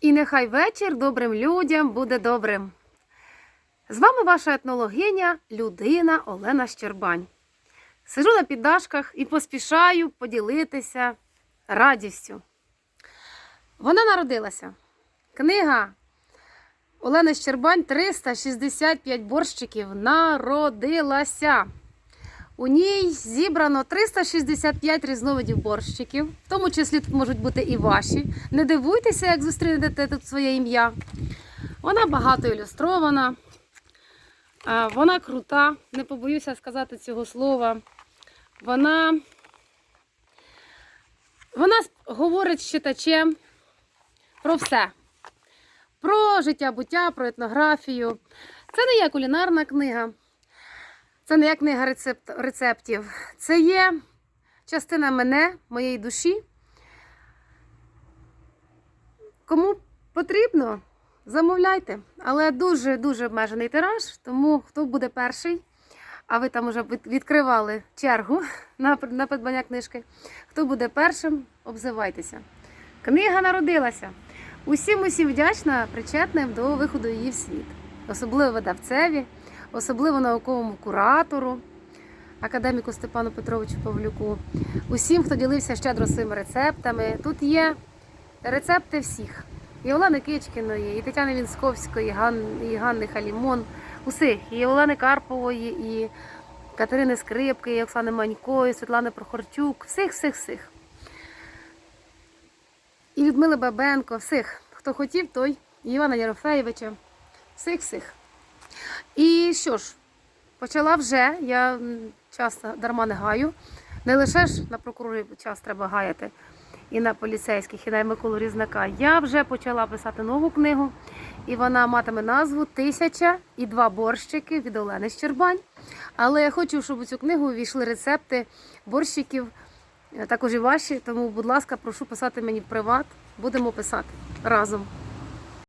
І нехай вечір добрим людям буде добрим. З вами ваша етнологиня, людина Олена Щербань. Сижу на піддашках і поспішаю поділитися радістю. Вона народилася. Книга Олени Щербань 365 борщиків народилася. У ній зібрано 365 різновидів борщиків, в тому числі тут можуть бути і ваші. Не дивуйтеся, як зустрінете тут своє ім'я. Вона багато ілюстрована, вона крута, не побоюся сказати цього слова. Вона, вона говорить з читачем про все. Про життя буття, про етнографію. Це не є кулінарна книга. Це не як книга рецепт, рецептів. Це є частина мене, моєї душі. Кому потрібно, замовляйте. Але дуже-дуже обмежений тираж, тому хто буде перший, а ви там вже відкривали чергу на, на придбання книжки. Хто буде першим, обзивайтеся. Книга народилася. Усім усім вдячна причетним до виходу її в світ, особливо видавцеві, особливо науковому куратору, академіку Степану Петровичу Павлюку, усім, хто ділився щедро своїми рецептами. Тут є рецепти всіх. І Олени Кичкіної, і Тетяни Вінсковської, і Ган- і Ганни Халімон, усіх, і Олени Карпової, і Катерини Скрипки, і Оксани Манько, і Світлани Прохорчук, всіх, всіх, всіх. І Людмили Бабенко, всіх, хто хотів, той, і Івана Єрофеєвича, всіх, всіх. І що ж, почала вже, я м, час дарма не гаю. Не лише ж на прокурорів час треба гаяти, і на поліцейських, і на Миколу Різнака. Я вже почала писати нову книгу, і вона матиме назву Тисяча і два борщики від Олени Щербань. Але я хочу, щоб у цю книгу увійшли рецепти борщиків, е, також і ваші. Тому, будь ласка, прошу писати мені в приват. Будемо писати разом.